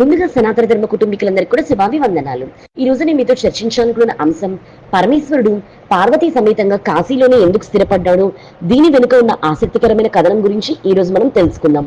ముందుగా సనాతన ధర్మ కుటుంబీకులందరికీ కూడా శుభాభివందనాలు. ఈ రోజు నేను మీతో చర్చించాలనుకున్న అంశం పరమేశ్వరుడు పార్వతీ సమేతంగా కాశీలోనే ఎందుకు స్థిరపడ్డాడో దీని వెనుక ఉన్న ఆసక్తికరమైన కథనం గురించి ఈ రోజు మనం తెలుసుకుందాం.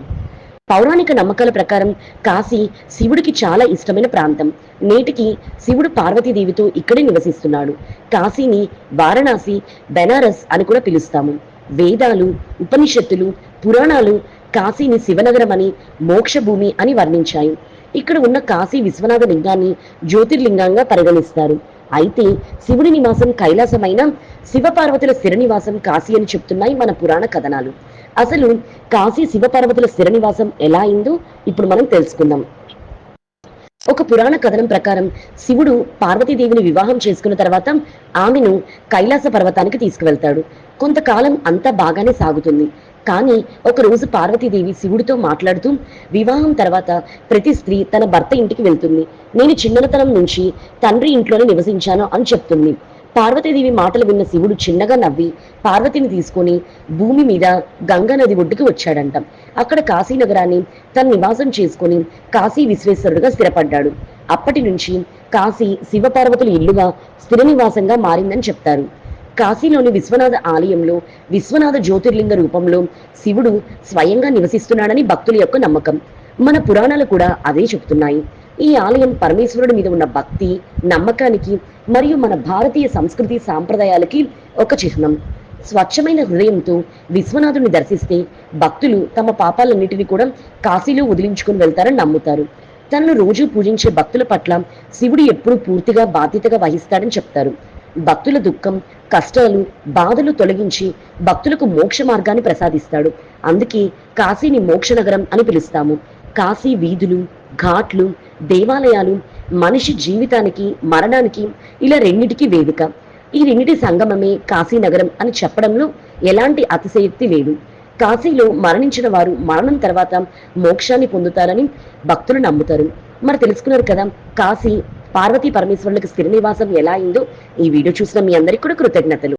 పౌరాణిక నమ్మకాల ప్రకారం కాశీ శివుడికి చాలా ఇష్టమైన ప్రాంతం. నేటికి శివుడు పార్వతీదేవితో ఇక్కడే నివసిస్తున్నాడు. కాశీని వారణాసి బెనారస్ అని కూడా పిలుస్తాము. వేదాలు ఉపనిషత్తులు పురాణాలు కాశీని శివనగరం అని మోక్షభూమి అని వర్ణించాయి. ఇక్కడ ఉన్న కాశీ విశ్వనాథ లింగాన్ని జ్యోతిర్లింగంగా పరిగణిస్తారు. అయితే శివుడి నివాసం కైలాసమైన శివపార్వతుల స్థిర నివాసం కాశీ అని చెప్తున్నాయి మన పురాణ కథనాలు. అసలు కాశీ శివపార్వతుల స్థిర నివాసం ఎలా అయిందో ఇప్పుడు మనం తెలుసుకుందాం. ఒక పురాణ కథనం ప్రకారం శివుడు పార్వతీదేవిని వివాహం చేసుకున్న తర్వాత ఆమెను కైలాస పర్వతానికి తీసుకువెళ్తాడు. కొంతకాలం అంతా బాగానే సాగుతుంది. కానీ ఒక రోజు పార్వతీదేవి శివుడితో మాట్లాడుతూ వివాహం తర్వాత ప్రతి స్త్రీ తన భర్త ఇంటికి వెళ్తుంది. నేను చిన్నతనం నుంచి తండ్రి ఇంట్లోనే నివసించాను అని చెప్తుంది. పార్వతీదేవి మాటలు విన్న శివుడు చిన్నగా నవ్వి పార్వతిని తీసుకొని భూమి మీద గంగా నది ఒడ్డుకి వచ్చాడంట. అక్కడ కాశీ నగరాన్ని తన నివాసం చేసుకుని కాశీ విశ్వేశ్వరుడుగా స్థిరపడ్డాడు. అప్పటి నుంచి కాశీ శివపార్వతుల ఇల్లుగా స్థిర నివాసంగా మారిందని చెప్తారు. కాశీలోని విశ్వనాథ ఆలయంలో విశ్వనాథ జ్యోతిర్లింగ రూపంలో శివుడు స్వయంగా నివసిస్తున్నాడని భక్తుల యొక్క నమ్మకం. మన పురాణాలు కూడా అదే చెప్తున్నాయి. ఈ ఆలయం పరమేశ్వరుడి మీద ఉన్న భక్తి నమ్మకానికి మరియు మన భారతీయ సంస్కృతి సాంప్రదాయాలకి ఒక చిహ్నం. స్వచ్ఛమైన హృదయంతో విశ్వనాథుని దర్శిస్తే భక్తులు తమ పాపాలన్నిటిని కూడా కాశీలో వదిలించుకుని వెళ్తారని నమ్ముతారు. తనను రోజు పూజించే భక్తుల పట్ల శివుడు ఎప్పుడూ పూర్తిగా బాధ్యతగా వహిస్తాడని చెప్తారు. భక్తుల దుఃఖం కష్టాలు బాధలు తొలగించి భక్తులకు మోక్ష మార్గాన్ని ప్రసాదిస్తాడు. అందుకే కాశీని మోక్ష నగరం అని పిలుస్తాము. కాశీ వీధులు ఘాట్లు దేవాలయాలు మనిషి జీవితానికి మరణానికి ఇలా రెండిటికి వేదిక. ఈ రెండిటి సంగమమే కాశీ నగరం అని చెప్పడంలో ఎలాంటి అతిశయోక్తి లేదు. కాశీలో మరణించిన వారు మరణం తర్వాత మోక్షాన్ని పొందుతారని భక్తులు నమ్ముతారు. మరి తెలుసుకున్నారు కదా కాశీ పార్వతీ పరమేశ్వరులకు స్థిర నివాసం ఎలా అయిందో ఈ వీడియో చూసిన మీ అందరికీ కూడా కృతజ్ఞతలు.